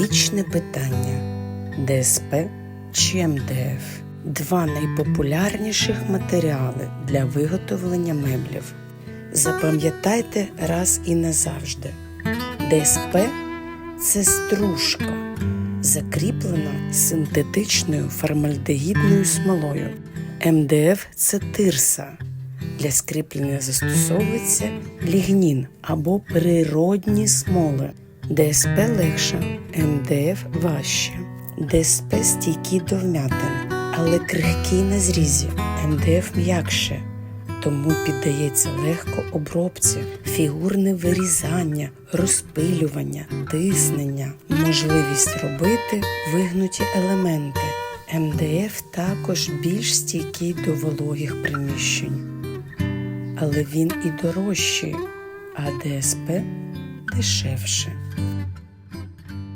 Вічне питання ДСП чи МДФ два найпопулярніших матеріали для виготовлення меблів. Запам'ятайте раз і назавжди. ДСП це стружка, закріплена синтетичною формальдегідною смолою. МДФ це тирса. Для скріплення застосовується лігнін або природні смоли. ДСП легше, МДФ важче. ДСП стійкий до вмятин, але крихкий на зрізі. МДФ м'якше, тому піддається легко обробці, фігурне вирізання, розпилювання, тиснення, можливість робити вигнуті елементи. МДФ також більш стійкий до вологих приміщень але він і дорожчий, а ДСП дешевше.